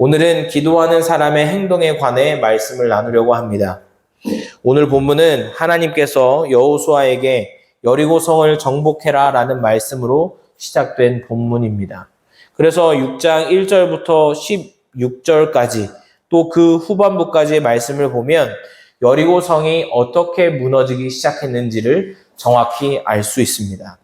오늘은 기도하는 사람의 행동에 관해 말씀을 나누려고 합니다. 오늘 본문은 하나님께서 여호수아에게 여리고성을 정복해라 라는 말씀으로 시작된 본문입니다. 그래서 6장 1절부터 16절까지 또 그 후반부까지의 말씀을 보면 여리고성이 어떻게 무너지기 시작했는지를 정확히 알 수 있습니다.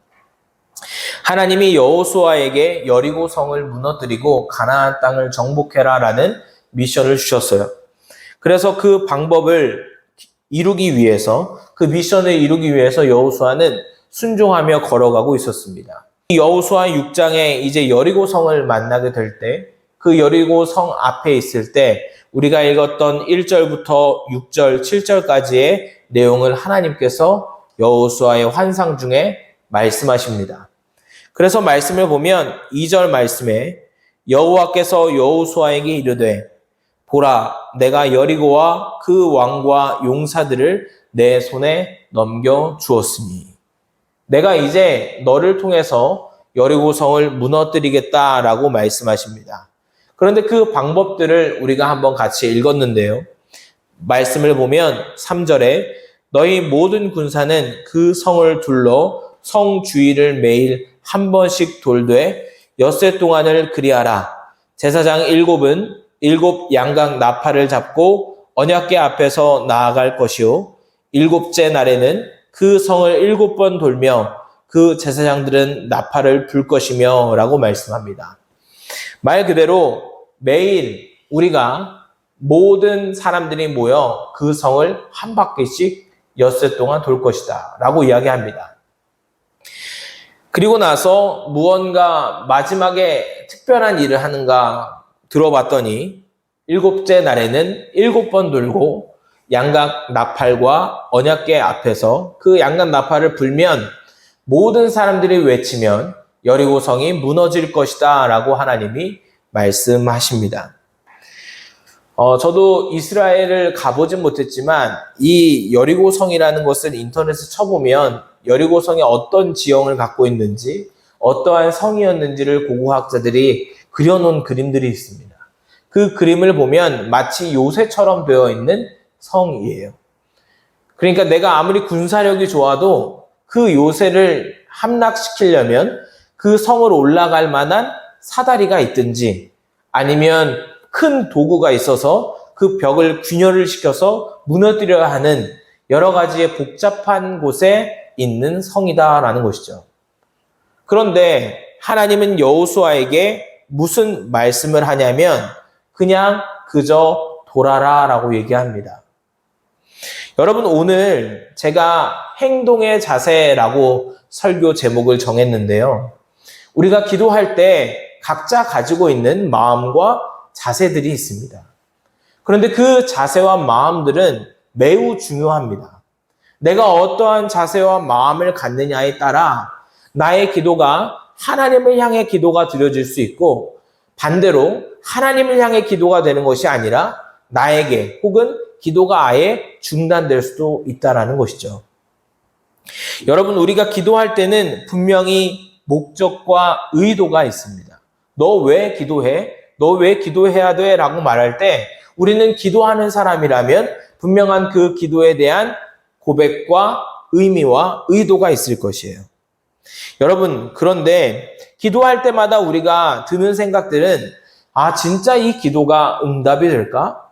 하나님이 여호수아에게 여리고 성을 무너뜨리고 가나안 땅을 정복해라라는 미션을 주셨어요. 그래서 그 방법을 이루기 위해서 그 미션을 이루기 위해서 여호수아는 순종하며 걸어가고 있었습니다. 여호수아 6장에 이제 여리고 성을 만나게 될 때 그 여리고 성 앞에 있을 때 우리가 읽었던 1절부터 6절, 7절까지의 내용을 하나님께서 여호수아의 환상 중에 말씀하십니다. 그래서 말씀을 보면 2절 말씀에 여호와께서 여호수아에게 이르되 보라 내가 여리고와 그 왕과 용사들을 내 손에 넘겨 주었으니 내가 이제 너를 통해서 여리고 성을 무너뜨리겠다라고 말씀하십니다. 그런데 그 방법들을 우리가 한번 같이 읽었는데요. 말씀을 보면 3절에 너희 모든 군사는 그 성을 둘러 성 주위를 매일 한 번씩 돌되 엿새 동안을 그리하라. 제사장 일곱은 일곱 양각 나팔을 잡고 언약궤 앞에서 나아갈 것이요. 일곱째 날에는 그 성을 일곱 번 돌며 그 제사장들은 나팔을 불 것이며 라고 말씀합니다. 말 그대로 매일 우리가 모든 사람들이 모여 그 성을 한 바퀴씩 엿새 동안 돌 것이다 라고 이야기합니다. 그리고 나서 무언가 마지막에 특별한 일을 하는가 들어봤더니 일곱째 날에는 일곱 번 돌고 양각 나팔과 언약궤 앞에서 그 양각 나팔을 불면 모든 사람들이 외치면 여리고 성이 무너질 것이다 라고 하나님이 말씀하십니다. 어, 저도 이스라엘을 가보진 못했지만 이 여리고 성이라는 것을 인터넷에 쳐보면 여리고 성이 어떤 지형을 갖고 있는지 어떠한 성이었는지를 고고학자들이 그려놓은 그림들이 있습니다. 그 그림을 보면 마치 요새처럼 되어 있는 성이에요. 그러니까 내가 아무리 군사력이 좋아도 그 요새를 함락시키려면 그 성을 올라갈 만한 사다리가 있든지 아니면 큰 도구가 있어서 그 벽을 균열을 시켜서 무너뜨려야 하는 여러 가지의 복잡한 곳에 있는 성이다라는 것이죠. 그런데 하나님은 여호수아에게 무슨 말씀을 하냐면 그냥 그저 돌아라라고 얘기합니다. 여러분 오늘 제가 행동의 자세라고 설교 제목을 정했는데요. 우리가 기도할 때 각자 가지고 있는 마음과 자세들이 있습니다. 그런데 그 자세와 마음들은 매우 중요합니다. 내가 어떠한 자세와 마음을 갖느냐에 따라 나의 기도가 하나님을 향해 기도가 드려질 수 있고 반대로 하나님을 향해 기도가 되는 것이 아니라 나에게 혹은 기도가 아예 중단될 수도 있다라는 것이죠. 여러분 우리가 기도할 때는 분명히 목적과 의도가 있습니다. 너 왜 기도해? 너 왜 기도해야 돼? 라고 말할 때 우리는 기도하는 사람이라면 분명한 그 기도에 대한 고백과 의미와 의도가 있을 것이에요. 여러분, 그런데 기도할 때마다 우리가 드는 생각들은 아, 진짜 이 기도가 응답이 될까?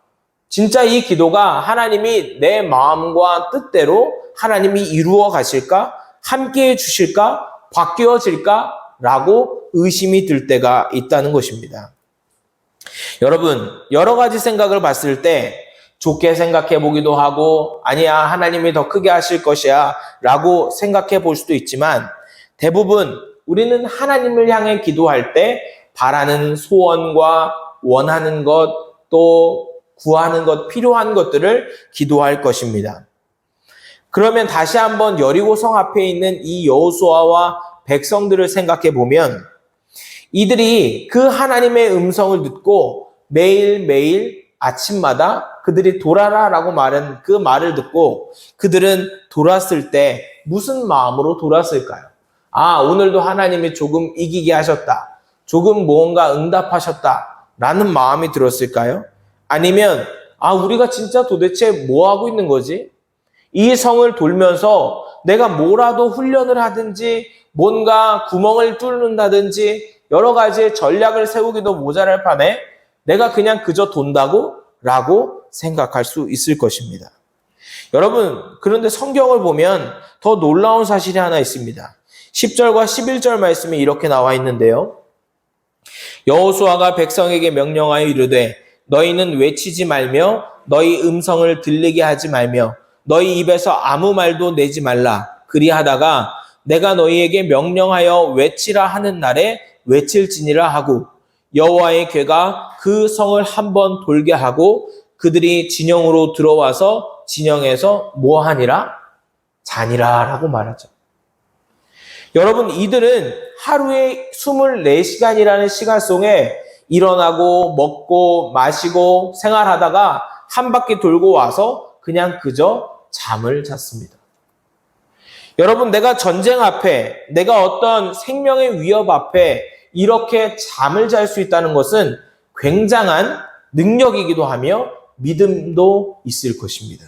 진짜 이 기도가 하나님이 내 마음과 뜻대로 하나님이 이루어 가실까? 함께 해 주실까? 바뀌어질까? 라고 의심이 들 때가 있다는 것입니다. 여러분, 여러 가지 생각을 봤을 때 좋게 생각해 보기도 하고, 아니야, 하나님이 더 크게 하실 것이야, 라고 생각해 볼 수도 있지만, 대부분 우리는 하나님을 향해 기도할 때 바라는 소원과 원하는 것, 또 구하는 것, 필요한 것들을 기도할 것입니다. 그러면 다시 한번 여리고성 앞에 있는 이 여호수아와 백성들을 생각해 보면 이들이 그 하나님의 음성을 듣고 매일매일 아침마다 그들이 돌아라 라고 말한 그 말을 듣고 그들은 돌았을 때 무슨 마음으로 돌았을까요? 아, 오늘도 하나님이 조금 이기게 하셨다. 조금 무언가 응답하셨다. 라는 마음이 들었을까요? 아니면, 아, 우리가 진짜 도대체 뭐 하고 있는 거지? 이 성을 돌면서 내가 뭐라도 훈련을 하든지 뭔가 구멍을 뚫는다든지 여러 가지의 전략을 세우기도 모자랄 판에 내가 그냥 그저 돈다고? 라고 생각할 수 있을 것입니다. 여러분, 그런데 성경을 보면 더 놀라운 사실이 하나 있습니다. 10절과 11절 말씀이 이렇게 나와 있는데요. 여호수아가 백성에게 명령하여 이르되 너희는 외치지 말며 너희 음성을 들리게 하지 말며 너희 입에서 아무 말도 내지 말라. 그리하다가 내가 너희에게 명령하여 외치라 하는 날에 외칠지니라 하고 여호와의 괴가 그 성을 한 번 돌게 하고 그들이 진영으로 들어와서 진영에서 뭐 하니라? 자니라라고 말하죠. 여러분, 이들은 하루에 24시간이라는 시간 속에 일어나고 먹고 마시고 생활하다가 한 바퀴 돌고 와서 그냥 그저 잠을 잤습니다. 여러분, 내가 전쟁 앞에, 내가 어떤 생명의 위협 앞에 이렇게 잠을 잘 수 있다는 것은 굉장한 능력이기도 하며 믿음도 있을 것입니다.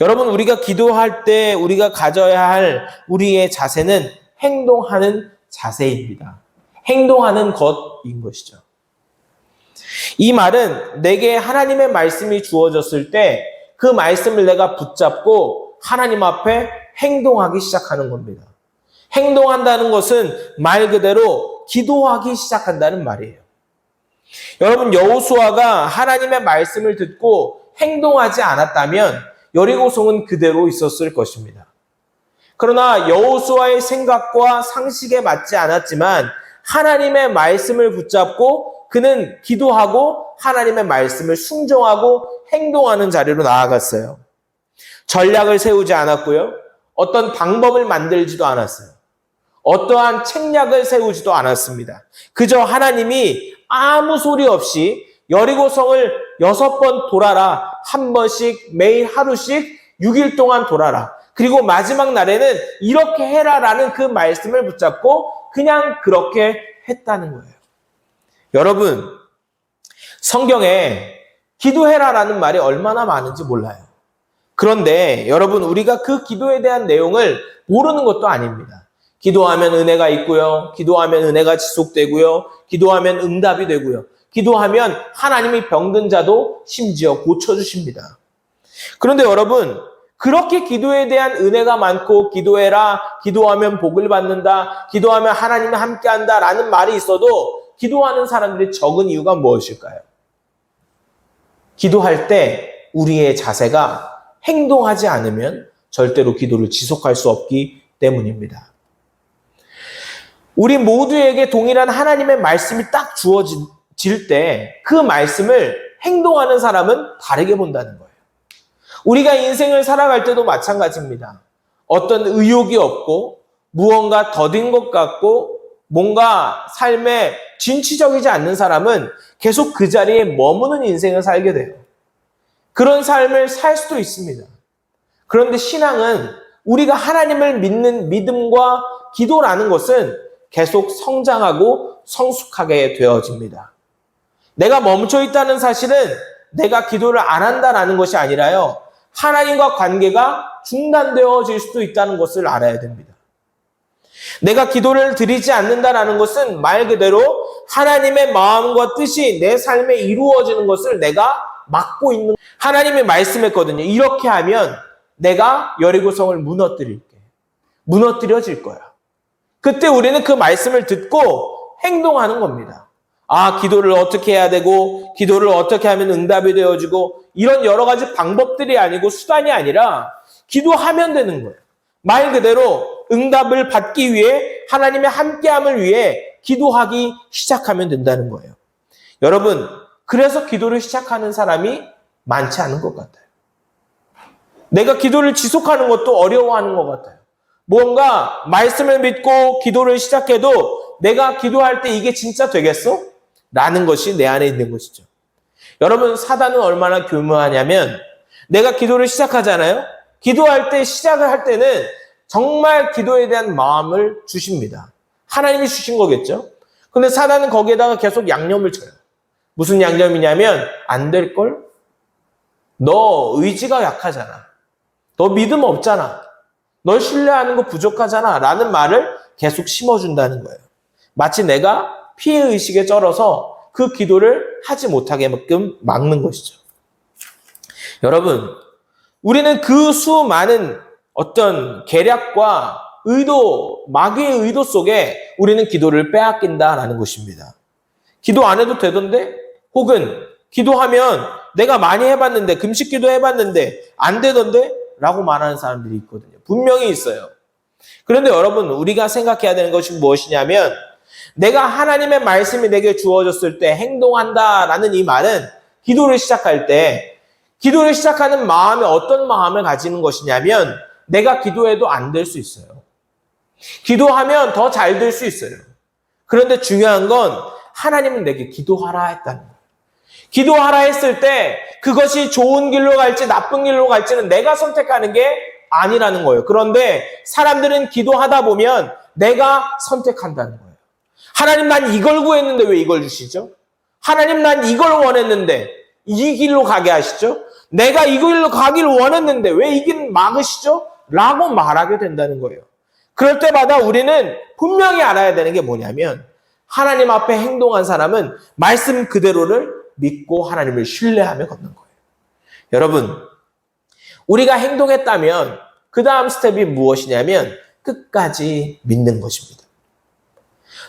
여러분, 우리가 기도할 때 우리가 가져야 할 우리의 자세는 행동하는 자세입니다. 행동하는 것인 것이죠. 이 말은 내게 하나님의 말씀이 주어졌을 때 그 말씀을 내가 붙잡고 하나님 앞에 행동하기 시작하는 겁니다. 행동한다는 것은 말 그대로 기도하기 시작한다는 말이에요. 여러분 여호수아가 하나님의 말씀을 듣고 행동하지 않았다면 여리고성은 그대로 있었을 것입니다. 그러나 여호수아의 생각과 상식에 맞지 않았지만 하나님의 말씀을 붙잡고 그는 기도하고 하나님의 말씀을 순종하고 행동하는 자리로 나아갔어요. 전략을 세우지 않았고요. 어떤 방법을 만들지도 않았어요. 어떠한 책략을 세우지도 않았습니다. 그저 하나님이 아무 소리 없이 여리고성을 여섯 번 돌아라. 한 번씩 매일 하루씩 6일 동안 돌아라. 그리고 마지막 날에는 이렇게 해라 라는 그 말씀을 붙잡고 그냥 그렇게 했다는 거예요. 여러분, 성경에 기도해라 라는 말이 얼마나 많은지 몰라요. 그런데 여러분, 우리가 그 기도에 대한 내용을 모르는 것도 아닙니다. 기도하면 은혜가 있고요. 기도하면 은혜가 지속되고요. 기도하면 응답이 되고요. 기도하면 하나님이 병든 자도 심지어 고쳐주십니다. 그런데 여러분, 그렇게 기도에 대한 은혜가 많고 기도해라, 기도하면 복을 받는다, 기도하면 하나님이 함께한다 라는 말이 있어도 기도하는 사람들이 적은 이유가 무엇일까요? 기도할 때 우리의 자세가 행동하지 않으면 절대로 기도를 지속할 수 없기 때문입니다. 우리 모두에게 동일한 하나님의 말씀이 딱 주어질 때 그 말씀을 행동하는 사람은 다르게 본다는 거예요. 우리가 인생을 살아갈 때도 마찬가지입니다. 어떤 의욕이 없고 무언가 더딘 것 같고 뭔가 삶에 진취적이지 않는 사람은 계속 그 자리에 머무는 인생을 살게 돼요. 그런 삶을 살 수도 있습니다. 그런데 신앙은 우리가 하나님을 믿는 믿음과 기도라는 것은 계속 성장하고 성숙하게 되어집니다. 내가 멈춰 있다는 사실은 내가 기도를 안 한다라는 것이 아니라요. 하나님과 관계가 중단되어질 수도 있다는 것을 알아야 됩니다. 내가 기도를 드리지 않는다라는 것은 말 그대로 하나님의 마음과 뜻이 내 삶에 이루어지는 것을 내가 막고 있는 하나님의 말씀했거든요. 이렇게 하면 내가 여리고성을 무너뜨릴게. 무너뜨려질 거야. 그때 우리는 그 말씀을 듣고 행동하는 겁니다. 아, 기도를 어떻게 해야 되고, 기도를 어떻게 하면 응답이 되어지고, 이런 여러 가지 방법들이 아니고 수단이 아니라 기도하면 되는 거예요. 말 그대로 응답을 받기 위해 하나님의 함께함을 위해 기도하기 시작하면 된다는 거예요. 여러분, 그래서 기도를 시작하는 사람이 많지 않은 것 같아요. 내가 기도를 지속하는 것도 어려워하는 것 같아요. 뭔가 말씀을 믿고 기도를 시작해도 내가 기도할 때 이게 진짜 되겠어? 라는 것이 내 안에 있는 것이죠. 여러분, 사단은 얼마나 교묘하냐면 내가 기도를 시작하잖아요? 기도할 때, 시작을 할 때는 정말 기도에 대한 마음을 주십니다. 하나님이 주신 거겠죠? 근데 사단은 거기에다가 계속 양념을 쳐요. 무슨 양념이냐면 안 될 걸? 너 의지가 약하잖아. 너 믿음 없잖아. 널 신뢰하는 거 부족하잖아. 라는 말을 계속 심어준다는 거예요. 마치 내가 피해 의식에 쩔어서 그 기도를 하지 못하게끔 막는 것이죠. 여러분, 우리는 그 수많은 어떤 계략과 의도, 마귀의 의도 속에 우리는 기도를 빼앗긴다라는 것입니다. 기도 안 해도 되던데? 혹은 기도하면 내가 많이 해봤는데, 금식 기도 해봤는데, 안 되던데? 라고 말하는 사람들이 있거든요. 분명히 있어요. 그런데 여러분, 우리가 생각해야 되는 것이 무엇이냐면, 내가 하나님의 말씀이 내게 주어졌을 때 행동한다라는 이 말은 기도를 시작할 때, 기도를 시작하는 마음에 어떤 마음을 가지는 것이냐면, 내가 기도해도 안 될 수 있어요. 기도하면 더 잘 될 수 있어요. 그런데 중요한 건 하나님은 내게 기도하라 했다는 거예요. 기도하라 했을 때 그것이 좋은 길로 갈지 나쁜 길로 갈지는 내가 선택하는 게 아니라는 거예요. 그런데 사람들은 기도하다 보면 내가 선택한다는 거예요. 하나님 난 이걸 구했는데 왜 이걸 주시죠? 하나님 난 이걸 원했는데 이 길로 가게 하시죠? 내가 이 길로 가기를 원했는데 왜 이 길 막으시죠? 라고 말하게 된다는 거예요. 그럴 때마다 우리는 분명히 알아야 되는 게 뭐냐면 하나님 앞에 행동한 사람은 말씀 그대로를 믿고 하나님을 신뢰하며 걷는 거예요. 여러분, 우리가 행동했다면 그 다음 스텝이 무엇이냐면 끝까지 믿는 것입니다.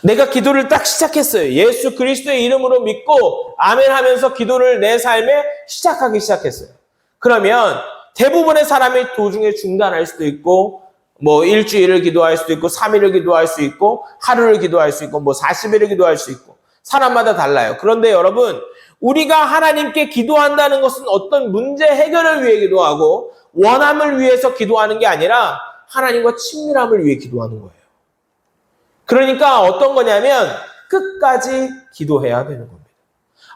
내가 기도를 딱 시작했어요. 예수 그리스도의 이름으로 믿고 아멘 하면서 기도를 내 삶에 시작하기 시작했어요. 그러면 대부분의 사람이 도중에 중단할 수도 있고 뭐 일주일을 기도할 수도 있고 3일을 기도할 수 있고 하루를 기도할 수 있고 뭐 40일을 기도할 수 있고 사람마다 달라요. 그런데 여러분 우리가 하나님께 기도한다는 것은 어떤 문제 해결을 위해 기도하고 원함을 위해서 기도하는 게 아니라 하나님과 친밀함을 위해 기도하는 거예요. 그러니까 어떤 거냐면 끝까지 기도해야 되는 겁니다.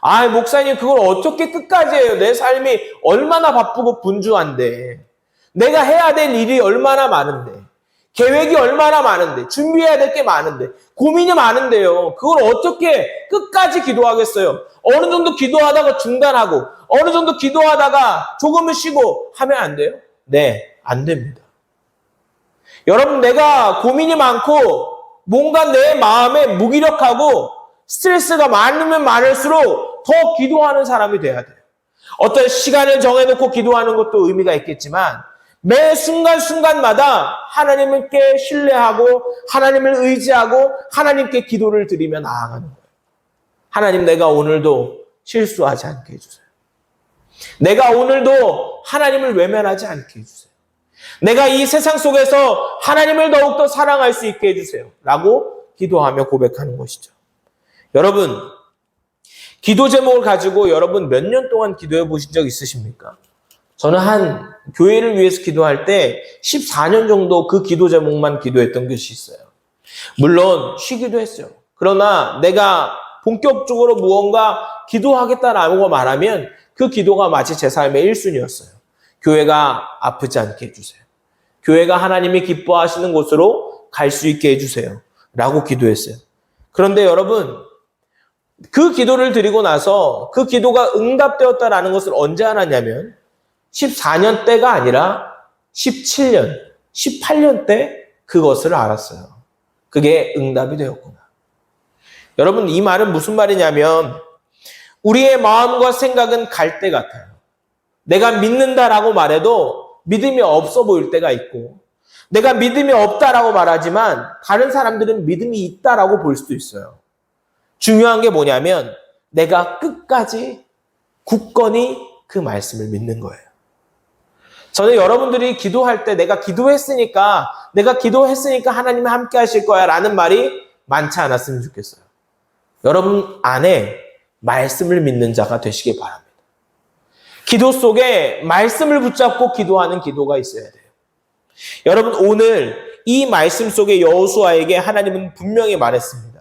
아, 목사님 그걸 어떻게 끝까지 해요? 내 삶이 얼마나 바쁘고 분주한데. 내가 해야 될 일이 얼마나 많은데. 계획이 얼마나 많은데. 준비해야 될 게 많은데. 고민이 많은데요. 그걸 어떻게 끝까지 기도하겠어요? 어느 정도 기도하다가 중단하고, 어느 정도 기도하다가 조금은 쉬고 하면 안 돼요? 네, 안 됩니다. 여러분, 내가 고민이 많고, 뭔가 내 마음에 무기력하고, 스트레스가 많으면 많을수록 더 기도하는 사람이 돼야 돼요. 어떤 시간을 정해놓고 기도하는 것도 의미가 있겠지만, 매 순간순간마다 하나님께 신뢰하고, 하나님을 의지하고, 하나님께 기도를 드리며 나아가는 거예요. 하나님, 내가 오늘도 실수하지 않게 해주세요. 내가 오늘도 하나님을 외면하지 않게 해주세요. 내가 이 세상 속에서 하나님을 더욱더 사랑할 수 있게 해주세요. 라고 기도하며 고백하는 것이죠. 여러분, 기도 제목을 가지고 여러분 몇 년 동안 기도해 보신 적 있으십니까? 저는 한 교회를 위해서 기도할 때 14년 정도 그 기도 제목만 기도했던 것이 있어요. 물론 쉬기도 했어요. 그러나 내가 본격적으로 무언가 기도하겠다라고 말하면 그 기도가 마치 제 삶의 1순위였어요. 교회가 아프지 않게 해주세요. 교회가 하나님이 기뻐하시는 곳으로 갈 수 있게 해주세요. 라고 기도했어요. 그런데 여러분, 그 기도를 드리고 나서 그 기도가 응답되었다라는 것을 언제 알았냐면 14년 때가 아니라 17년, 18년 때 그것을 알았어요. 그게 응답이 되었구나. 여러분, 이 말은 무슨 말이냐면 우리의 마음과 생각은 갈 때 같아요. 내가 믿는다라고 말해도 믿음이 없어 보일 때가 있고 내가 믿음이 없다라고 말하지만 다른 사람들은 믿음이 있다라고 볼 수도 있어요. 중요한 게 뭐냐면 내가 끝까지 굳건히 그 말씀을 믿는 거예요. 저는 여러분들이 기도할 때 내가 기도했으니까 내가 기도했으니까 하나님이 함께 하실 거야 라는 말이 많지 않았으면 좋겠어요. 여러분 안에 말씀을 믿는 자가 되시길 바랍니다. 기도 속에 말씀을 붙잡고 기도하는 기도가 있어야 돼요. 여러분 오늘 이 말씀 속에 여호수아에게 하나님은 분명히 말했습니다.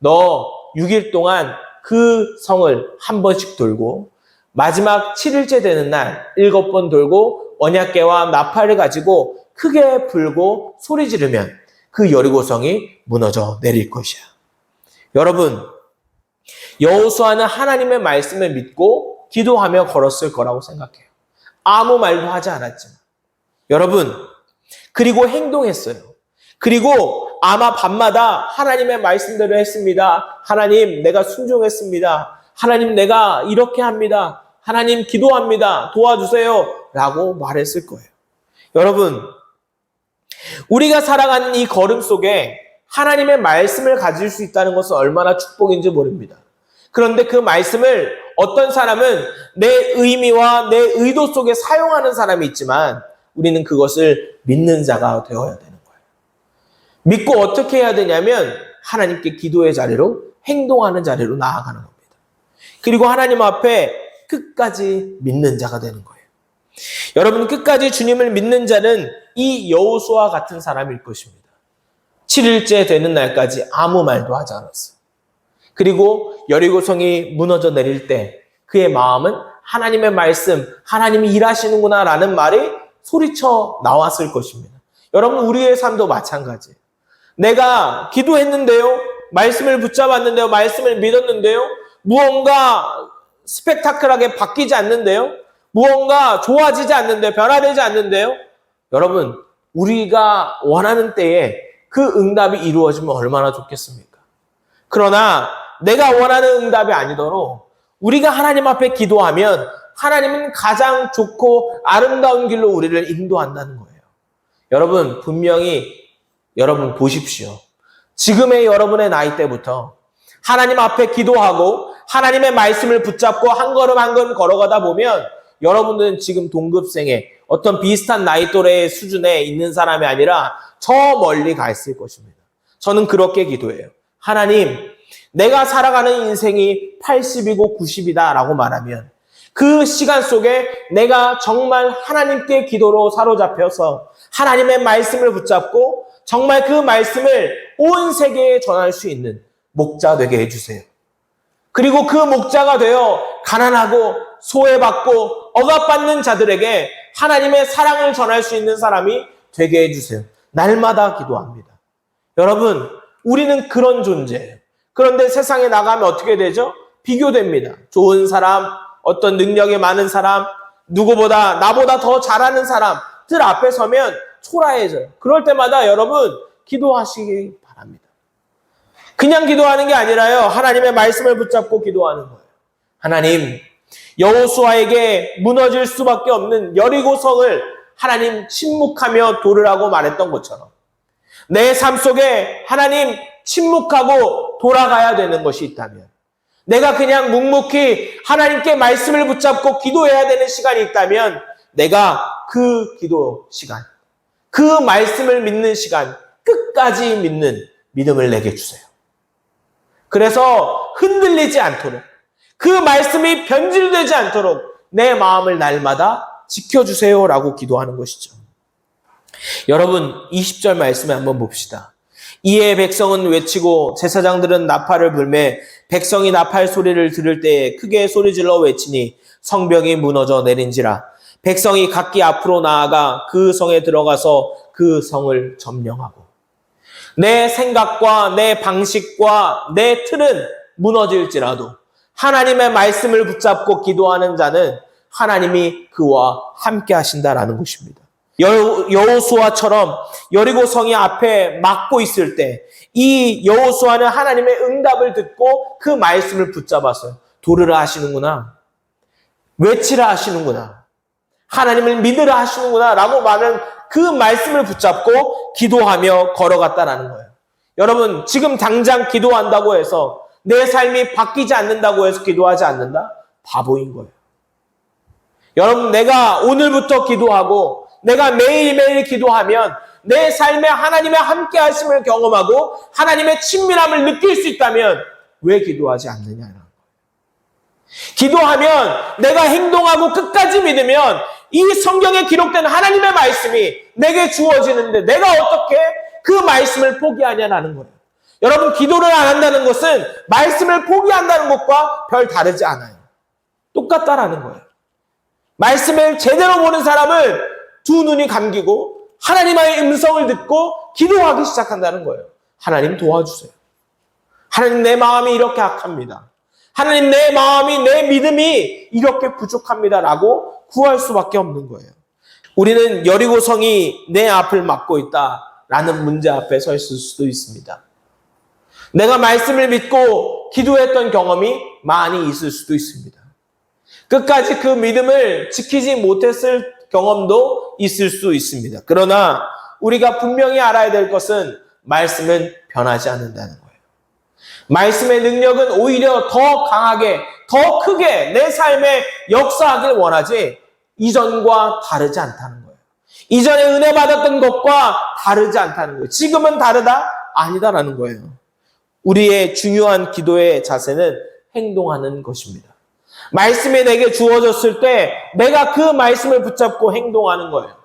너 6일 동안 그 성을 한 번씩 돌고 마지막 7일째 되는 날 일곱 번 돌고 언약궤와 나팔을 가지고 크게 불고 소리 지르면 그 여리고성이 무너져 내릴 것이야. 여러분 여호수아는 하나님의 말씀을 믿고 기도하며 걸었을 거라고 생각해요. 아무 말도 하지 않았지만. 여러분, 그리고 행동했어요. 그리고 아마 밤마다 하나님의 말씀대로 했습니다. 하나님, 내가 순종했습니다. 하나님, 내가 이렇게 합니다. 하나님, 기도합니다. 도와주세요. 라고 말했을 거예요. 여러분, 우리가 살아가는 이 걸음 속에 하나님의 말씀을 가질 수 있다는 것은 얼마나 축복인지 모릅니다. 그런데 그 말씀을 어떤 사람은 내 의미와 내 의도 속에 사용하는 사람이 있지만 우리는 그것을 믿는 자가 되어야 되는 거예요. 믿고 어떻게 해야 되냐면 하나님께 기도의 자리로 행동하는 자리로 나아가는 겁니다. 그리고 하나님 앞에 끝까지 믿는 자가 되는 거예요. 여러분 끝까지 주님을 믿는 자는 이 여호수아 같은 사람일 것입니다. 7일째 되는 날까지 아무 말도 하지 않았어요. 그리고 여리고성이 무너져 내릴 때 그의 마음은 하나님의 말씀, 하나님이 일하시는구나 라는 말이 소리쳐 나왔을 것입니다. 여러분, 우리의 삶도 마찬가지예요. 내가 기도했는데요, 말씀을 붙잡았는데요, 말씀을 믿었는데요, 무언가 스펙타클하게 바뀌지 않는데요, 무언가 좋아지지 않는데요, 변화되지 않는데요, 여러분, 우리가 원하는 때에 그 응답이 이루어지면 얼마나 좋겠습니까? 그러나 내가 원하는 응답이 아니도록 우리가 하나님 앞에 기도하면 하나님은 가장 좋고 아름다운 길로 우리를 인도한다는 거예요. 여러분, 분명히 여러분 보십시오. 지금의 여러분의 나이 때부터 하나님 앞에 기도하고 하나님의 말씀을 붙잡고 한 걸음 한 걸음 걸어가다 보면 여러분들은 지금 동급생의 어떤 비슷한 나이 또래의 수준에 있는 사람이 아니라 저 멀리 가 있을 것입니다. 저는 그렇게 기도해요. 하나님, 내가 살아가는 인생이 80이고 90이다 라고 말하면 그 시간 속에 내가 정말 하나님께 기도로 사로잡혀서 하나님의 말씀을 붙잡고 정말 그 말씀을 온 세계에 전할 수 있는 목자 되게 해주세요. 그리고 그 목자가 되어 가난하고 소외받고 억압받는 자들에게 하나님의 사랑을 전할 수 있는 사람이 되게 해주세요. 날마다 기도합니다. 여러분, 우리는 그런 존재예요. 그런데 세상에 나가면 어떻게 되죠? 비교됩니다. 좋은 사람, 어떤 능력이 많은 사람, 누구보다 나보다 더 잘하는 사람들 앞에 서면 초라해져요. 그럴 때마다 여러분 기도하시기 바랍니다. 그냥 기도하는 게 아니라요. 하나님의 말씀을 붙잡고 기도하는 거예요. 하나님, 여호수아에게 무너질 수밖에 없는 여리고성을 하나님 침묵하며 돌으라고 말했던 것처럼 내 삶 속에 하나님 침묵하고 돌아가야 되는 것이 있다면 내가 그냥 묵묵히 하나님께 말씀을 붙잡고 기도해야 되는 시간이 있다면 내가 그 기도 시간, 그 말씀을 믿는 시간, 끝까지 믿는 믿음을 내게 주세요. 그래서 흔들리지 않도록 그 말씀이 변질되지 않도록 내 마음을 날마다 지켜주세요 라고 기도하는 것이죠. 여러분, 20절 말씀에 한번 봅시다. 이에 백성은 외치고 제사장들은 나팔을 불매 백성이 나팔 소리를 들을 때에 크게 소리질러 외치니 성벽이 무너져 내린지라 백성이 각기 앞으로 나아가 그 성에 들어가서 그 성을 점령하고 내 생각과 내 방식과 내 틀은 무너질지라도 하나님의 말씀을 붙잡고 기도하는 자는 하나님이 그와 함께 하신다라는 것입니다. 여호수아처럼 여리고 성이 앞에 막고 있을 때 이 여호수아는 하나님의 응답을 듣고 그 말씀을 붙잡았어요. 도르라 하시는구나. 외치라 하시는구나. 하나님을 믿으라 하시는구나. 라고 말하는 그 말씀을 붙잡고 기도하며 걸어갔다라는 거예요. 여러분, 지금 당장 기도한다고 해서 내 삶이 바뀌지 않는다고 해서 기도하지 않는다? 바보인 거예요. 여러분, 내가 오늘부터 기도하고 내가 매일매일 기도하면 내 삶에 하나님의 함께 하심을 경험하고 하나님의 친밀함을 느낄 수 있다면 왜 기도하지 않느냐는 거예요. 기도하면 내가 행동하고 끝까지 믿으면 이 성경에 기록된 하나님의 말씀이 내게 주어지는데 내가 어떻게 그 말씀을 포기하냐라는 거예요. 여러분 기도를 안 한다는 것은 말씀을 포기한다는 것과 별 다르지 않아요. 똑같다라는 거예요. 말씀을 제대로 보는 사람은 두 눈이 감기고 하나님의 음성을 듣고 기도하기 시작한다는 거예요. 하나님 도와주세요. 하나님 내 마음이 이렇게 악합니다. 하나님 내 마음이 내 믿음이 이렇게 부족합니다라고 구할 수밖에 없는 거예요. 우리는 여리고 성이 내 앞을 막고 있다라는 문제 앞에 서 있을 수도 있습니다. 내가 말씀을 믿고 기도했던 경험이 많이 있을 수도 있습니다. 끝까지 그 믿음을 지키지 못했을 경험도 있을 수 있습니다. 그러나 우리가 분명히 알아야 될 것은 말씀은 변하지 않는다는 거예요. 말씀의 능력은 오히려 더 강하게, 더 크게 내 삶에 역사하길 원하지 이전과 다르지 않다는 거예요. 이전에 은혜 받았던 것과 다르지 않다는 거예요. 지금은 다르다? 아니다라는 거예요. 우리의 중요한 기도의 자세는 행동하는 것입니다. 말씀이 내게 주어졌을 때 내가 그 말씀을 붙잡고 행동하는 거예요.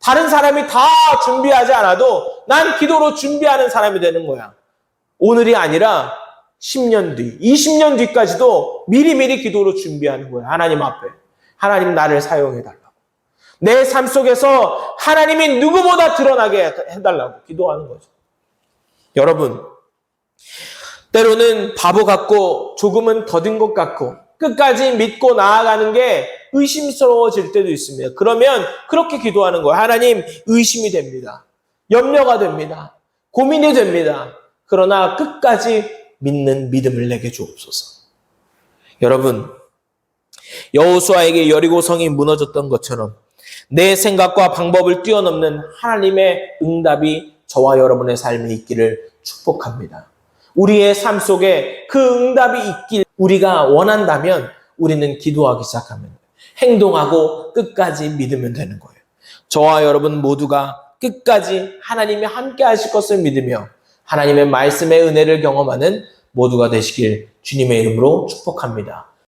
다른 사람이 다 준비하지 않아도 난 기도로 준비하는 사람이 되는 거야. 오늘이 아니라 10년 뒤, 20년 뒤까지도 미리미리 기도로 준비하는 거예요. 하나님 앞에. 하나님 나를 사용해 달라고. 내 삶 속에서 하나님이 누구보다 드러나게 해달라고 기도하는 거죠. 여러분, 때로는 바보 같고 조금은 더딘 것 같고 끝까지 믿고 나아가는 게 의심스러워질 때도 있습니다. 그러면 그렇게 기도하는 거예요. 하나님 의심이 됩니다. 염려가 됩니다. 고민이 됩니다. 그러나 끝까지 믿는 믿음을 내게 주옵소서. 여러분, 여호수아에게 여리고 성이 무너졌던 것처럼 내 생각과 방법을 뛰어넘는 하나님의 응답이 저와 여러분의 삶에 있기를 축복합니다. 우리의 삶 속에 그 응답이 있길 우리가 원한다면 우리는 기도하기 시작하면 행동하고 끝까지 믿으면 되는 거예요. 저와 여러분 모두가 끝까지 하나님이 함께 하실 것을 믿으며 하나님의 말씀의 은혜를 경험하는 모두가 되시길 주님의 이름으로 축복합니다.